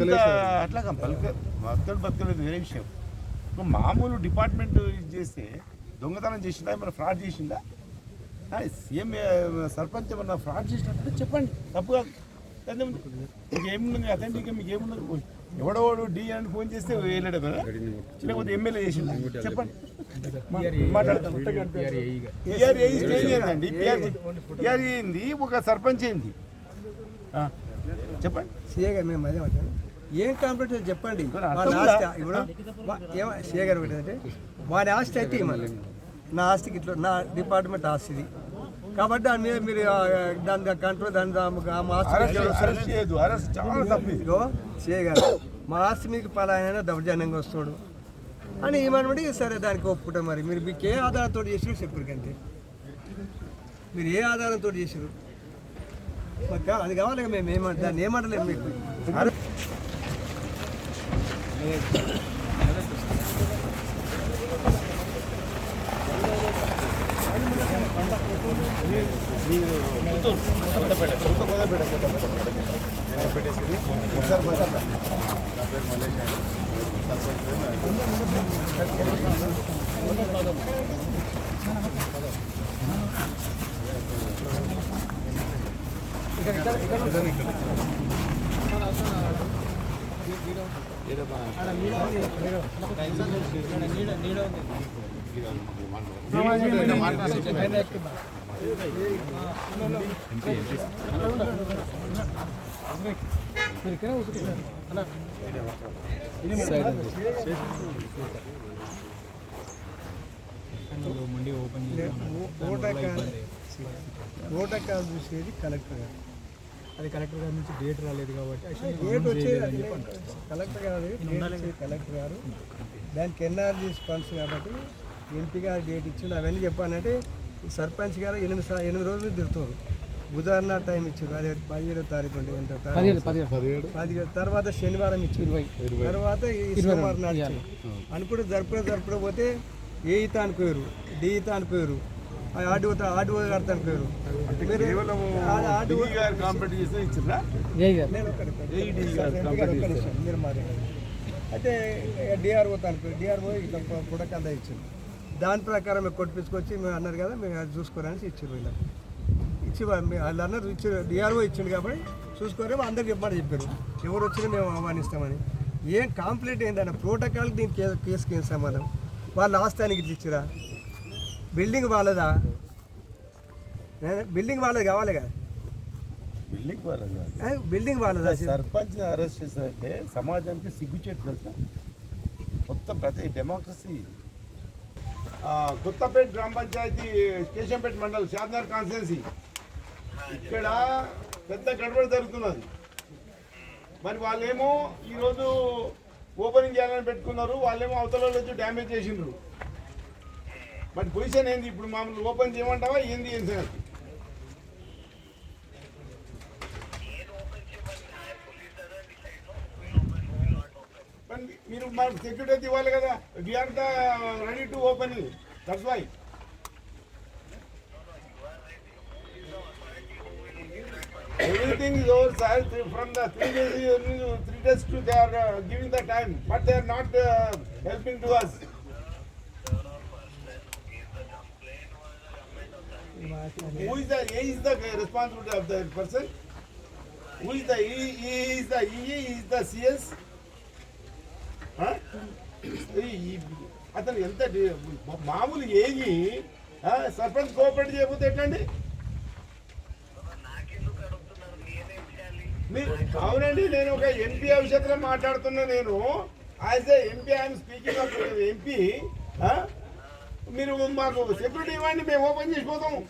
అట్లాగా బతక బతకడు బతకలేదు వేరే విషయం ఇప్పుడు మామూలు డిపార్ట్మెంట్ ఇది చేస్తే దొంగతనం చేసిందా ఏమైనా ఫ్రాడ్ చేసిందా సీఎం సర్పంచ్ ఏమన్నా ఫ్రాడ్ చేసినట్టు చెప్పండి తప్పు కాదు అదేముంది? మీకు ఏముంది అథెంటిక్ మీకు ఏమున్నది ఎవడోడు డి అని ఫోన్ చేస్తే వెళ్ళాడు కదా లేకపోతే ఎమ్మెల్యే చేసిందా చెప్పండి మాట్లాడతాం ఒక సర్పంచ్ ఏంది చెప్పండి ఏం కంప్లీట్ చెప్పండి. వాడి? ఆస్తి ఇప్పుడు గారు పెట్టంటే వాడి ఆస్తి అయితే ఇవ్వాలి నా ఆస్తికి ఇట్లా నా డిపార్ట్మెంట్ ఆస్తిది. కాబట్టి దాని మీద మీరు దాని కంట్రోల్ దాని ఆ మా ఆస్తి మీకు పలాయన దౌర్జన్యంగా వస్తాడు. అని ఏమనబడి సరే దానికి ఒప్పుకుంటాం మరి. మీరు మీకు ఏ ఆధారంతో చేసారు చెప్పారు కంటే మీరు ఏ ఆధారంతో చేసారు అది కావాలి మేము ఏమంట దాన్ని ఏమంటలేము మీకు? ఒకసారి ఇక్కడ ఇక్కడ ఇక్కడ అరే ఓటకాలు ఓటకాలు చూసేది కలెక్టర్ గారు. అది కలెక్టర్ గారి నుంచి డేట్ రాలేదు కాబట్టి డేట్ వచ్చేది కలెక్టర్ గారు కలెక్టర్ గారు. దానికి ఎన్ఆర్జీ ఫండ్స్ కాబట్టి ఎంపీ గారు డేట్ ఇచ్చిండు. అవన్నీ చెప్పానంటే సర్పంచ్ గారు ఎనిమిది సా- ఎనిమిది రోజులు తిరుగుతారు బుధవారం టైం ఇచ్చారు అదే పదిహేడో తారీఖు ఉండే ఎంత తారీఖు? పదిహేడు తర్వాత శనివారం ఇచ్చారు తర్వాత సోమవారం నాడు అనుకుంటే జరుపుడే జరుపుడే పోతే ఏ ఈత అనుకోరు డి ఈత అనుకోరు ఆడిఓ ఆడిఓ గారితో నిమిషం, మీరు మాట్లాడండి. అయితే డిఆర్ఓ తనకు డిఆర్ఓ ఇట్లా పుడకంద ఇచ్చింది దాని ప్రకారం మేము కొట్టించుకొచ్చి మేము అన్నారు కదా మేము అది చూసుకోరని ఇచ్చారు వీళ్ళకి ఇచ్చి వాళ్ళు అన్నారు ఇచ్చారు డిఆర్ఓ ఇచ్చిండు కాబట్టి చూసుకోరేమో అందరికి చెప్పమని చెప్పారు. ఎవరు వచ్చినా మేము ఆహ్వానిస్తామని. ఏం కాంప్లీట్ ఏంటన్న ప్రోటోకాల్కి దీనికి కే- కేసుకి ఏం సంబంధం? వాళ్ళు ఆస్థానికి ఇట్లా ఇచ్చిరా? బిల్డింగ్ వాళ్ళదా? ఏ? బిల్డింగ్ వాళ్ళది కావాలి కదా. బిల్డింగ్ ఏ? బిల్డింగ్ వాళ్ళదా? సర్పంచ్ అరెస్ట్ చేశారంటే సమాజానికి సిగ్గుచేటు తెలుసా? మొత్తం ప్రతి డెమోక్రసీ కొత్తపేట గ్రామ పంచాయతీ కేశంపేట మండల్ షాద్నగర్ కాన్స్టిట్యున్సీ. ఇక్కడ పెద్ద గడబడి జరుగుతున్నది. మరి వాళ్ళేమో ఈరోజు ఓపెనింగ్ చేయాలని పెట్టుకున్నారు. వాళ్ళేమో అవతల వచ్చి డ్యామేజ్ చేసిండ్రు. మరి పొజిషన్ ఏంది ఇప్పుడు మామూలు ఓపెన్ చేయమంటావా ఏంది ఏం సంగతి మరి మీరు మనకు సెక్యూరిటీ ఇవ్వాలి కదా we're the ready to open that's why Everything is over, sir. From the three days, three days to they are uh, giving the time, but they are not uh, helping to us. Who is the A is the responsibility of the person? Who is the E? E is the E, e is the CS? Huh? E, e, అతను ఎంత మామూలు ఏగి sarpanch cooperate చేయకపోతే ఎట్లండి మీరు అవునండి నేను ఒక MP విషయంలో మాట్లాడుతున్నా నేను as a MP I'm speaking of MP మీరు మాకు సెక్యూరిటీ ఇవ్వండి మేము ఓపెన్ చేసిపోతాము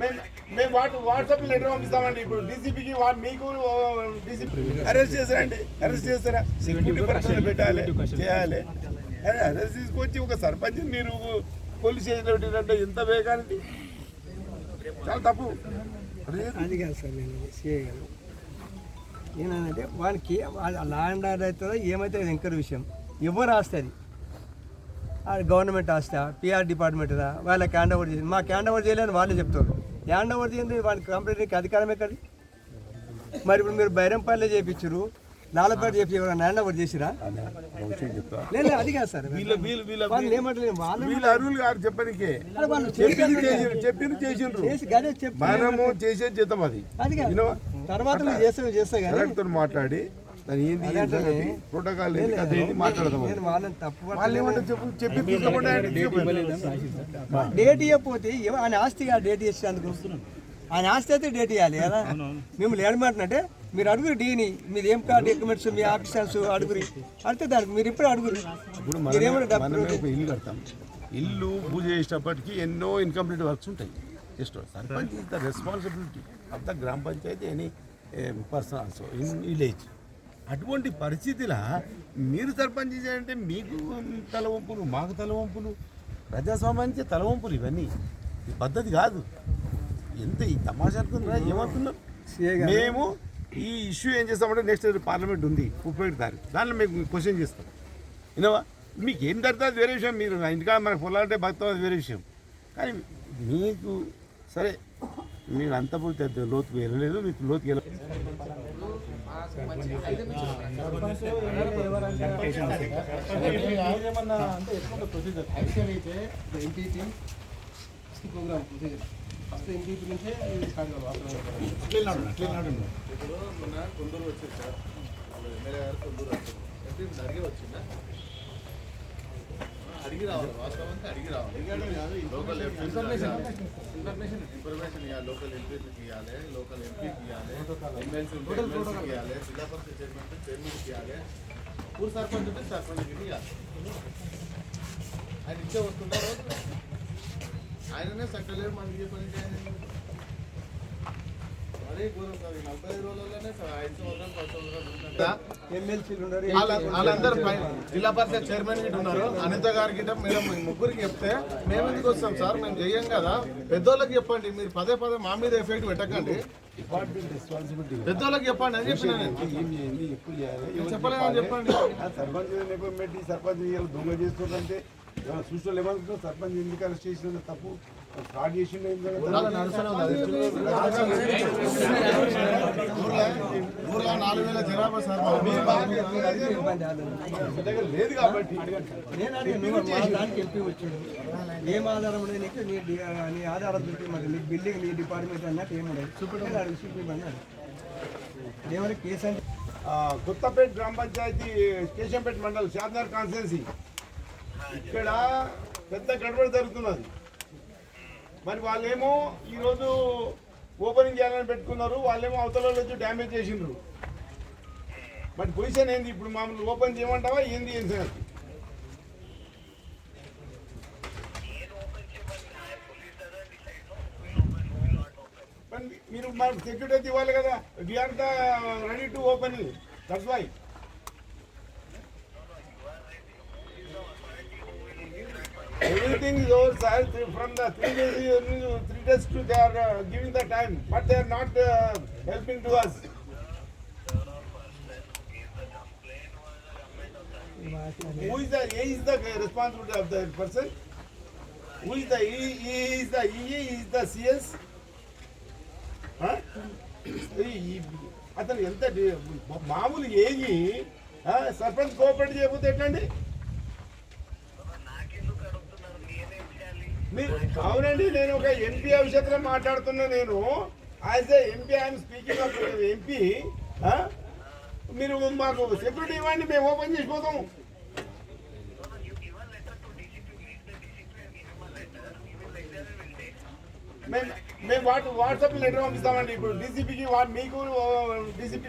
మేము మేము వాట్ వాట్సాప్ లెటర్ పంపిస్తామండి. ఇప్పుడు డీసీపీకి మీకు డీసీపీ అరెస్ట్ చేస్తారండి అరెస్ట్ చేస్తారా సెక్యూరిటీ పర్సన్ పెట్టాలి. చేయాలి. అరే అరెస్ట్ తీసుకొచ్చి ఒక సర్పంచ్ మీరు పోలీస్ స్టేషన్ పెట్టినట్టు ఎంత వేగానికి? చాలా తప్పు. అదే అది కాదు సార్ నేను సిఐ ఏనంటే వానికి ల్యాండ్ ఆర్డర్ అవుతుందో ఏమైతే ఎంకర్ విషయం. ఎవరు ఆస్తుంది అది? గవర్నమెంట్ ఆస్తా పిఆర్ డిపార్ట్మెంట్దా వాళ్ళకి హ్యాండ్ ఓవర్ చేసి మాకు హ్యాండ్ ఓవర్ చేయలేని వాళ్ళే చెప్తారు. హ్యాండ్ ఓవర్ చేయండి వాడికి కంప్లీట్ అధికారం ఎక్కడి? మరి ఇప్పుడు మీరు బైరంపల్లి చేయించారు లాలపేట చెప్పి ఎవరైనా హ్యాండ్ ఓవర్ చేసిరా? లేదు అది కాదు సార్. వీళ్ళ ఏమంటలేదు వాళ్ళు అరువులు గారు వాళ్ళు చెప్పింది చేసిండ్రు. చేసి మనము చేసేది చేద్దాం అది. అది కాదు. వినవా? తర్వాత చేస్తావు కానీ కలెక్టర్ మాట్లాడి దాని ఏంది ప్రోటోకాల్ ఏంది మాట్లాడదాం నేను వాళ్ళని తప్పు వాళ్ళు చెప్పు చెప్పి తీసుకోకుండా. డేట్ ఇవ్వకపోతే ఆయన ఆస్తిగా డేట్ ఇచ్చేందుకు ఆయన ఆస్తి అయితే డేట్ ఇవ్వాలి కదా మిమ్మల్ని ఏడమంటున్నట్టే మీరు అడుగురు డీని మీరు ఏం కాదు డాక్యుమెంట్స్ మీ ఆఫీసర్స్ అడుగురి. అంటే దానికి మీరు ఇప్పుడు అడుగురు. ఇప్పుడు ఇల్లు కడతాం. ఇల్లు పూజ చేసేటప్పటికి ఎన్నో ఇన్కంప్లీట్ వర్క్స్ ఉంటాయి. Just sarpanch is the responsibility the gram panchayat any person also in village అటువంటి పరిస్థితిలో మీరు సర్పంచ్ చేయాలంటే మీకు తలవంపులు మాకు తలవంపులు ప్రజాస్వామ్యానికి తలవంపులు ఇవన్నీ. ఈ పద్ధతి కాదు. ఎంత ఈ తమాషా అనుకుంటున్నా ఏమనుకున్నాం. మేము ఈ ఇష్యూ ఏం చేస్తామంటే నెక్స్ట్ పార్లమెంట్ ఉంది ముప్పై ఒకటి తారీఖు. దాంట్లో మేము క్వశ్చన్ చేస్తాం. వినవా? మీకు ఏం దొరుకుతుంది అది వేరే విషయం. మీరు ఇంటికా మనకు పొలాలంటే బతాం అది వేరే విషయం. కానీ మీకు సరే మీరు అంత పోతే లోతుకు వెళ్ళలేదు మీకు లోతుకు వెళ్ళ అయితే ఫస్ట్ ఎంపీపీ నుంచే స్టార్ట్ కావాలి ఇప్పుడు మొన్న కొందరు వచ్చారు సార్. ఎమ్మెల్యే గారు కొందరు వచ్చారు ఎంపీ వచ్చిందా? అడిగి రావాలి వాస్తవానికి అడిగి రావాలి లోకల్ ఇన్ఫర్మేషన్ ఇన్ఫర్మేషన్ ఇన్ఫర్మేషన్ ఇవ్వాలి లోకల్ ఎంపీకి ఇవ్వాలి లోకల్ ఎంపీకి ఇవ్వాలి ఎమ్మెల్సీ ఉంటే ఎమ్మెల్సీకి ఇవ్వాలి జిల్లా పరిషత్ చైర్మన్ ఉంటే చైర్మన్కి ఇవ్వాలి ఊరు సర్పంచ్ ఉంటే సర్పంచ్కి ఇవ్వాలి ఆయన ఇచ్చే వస్తుందా రోజు ఆయననే సక్కలేరు మనకి ఏ పని చేయాలి వాళ్ళందరూ జిల్లా పరిషత్ చైర్మన్ గిట్ట ఉన్నారు. అనిత గారి గిట్ట మేడం ముగ్గురికి చెప్తే మేము ఎందుకు వస్తాం సార్? మేము చెయ్యం కదా. పెద్దోళ్ళకి చెప్పండి. మీరు పదే పదే మా మీద ఎఫెక్ట్ పెట్టకండి. పెద్దోళ్ళకి చెప్పండి. అని చెప్పిన చెప్పలేదని చెప్పండి. సర్పంచ్ సర్పంచ్ దొంగ చేస్తుందంటే చూసిన ఏమనుకుంటున్నారు సర్పంచ్ ఎందుకు అరెస్ట్ చేసిన తప్పు? ఫ్రాడ్ చేసిండు ఊర్లో నాలుగు వేల జనాభా సార్ ఇబ్బంది ఆదరణ. దగ్గర లేదు కాబట్టి. ఎంపీ వచ్చాడు ఏం ఆధారం నీకు నీ నీ ఆధారం చూపి మరి నీ బిల్డింగ్ నీ డిపార్ట్మెంట్ అన్నట్టు ఏముండదు చూపించాలి అడిగి చూపించమన్నాడు ఏమైనా కేసు అంటే? కొత్తపేట గ్రామ పంచాయతీ కేశంపేట మండల్ షాద్నగర్ కాన్స్టిట్యున్సీ. ఇక్కడ పెద్ద గడబడి జరుగుతున్నది. మరి వాళ్ళేమో ఈరోజు ఓపెనింగ్ చేయాలని పెట్టుకున్నారు వాళ్ళేమో అవతల వచ్చి డ్యామేజ్ చేసిండ్రు. మరి పొజిషన్ ఏంది? ఇప్పుడు మామూలు ఓపెన్ చేయమంటావా? ఏంది ఏం సార్ మరి మీరు మనకు సెక్యూరిటీ ఇవ్వాలి కదా we're the ready to open that's why Everything is over, sir. From the three days, three days to they are uh, giving the time, but they are not uh, helping to us. Who is the, he is the responsibility of the person? Who is the, he, he is the EE, he is the CS? Huh? ఈ- ఈ- అతను ఎంత D- మామూలు ఏగి sarpanch cooperate చేయకపోతే ఎట్లండి మీరు అవునండి నేను ఒక ఎంపీ విషయంలో మాట్లాడుతున్నా నేను. As a MP I'm speaking of MP మీరు మాకు సెక్యూరిటీ ఇవ్వండి మేము ఓపెన్ చేసిపోతాం మేము మేము వాట్ వాట్సాప్ లెటర్ పంపిస్తామండి. ఇప్పుడు డీసీపీకి మీకు డీసీపీ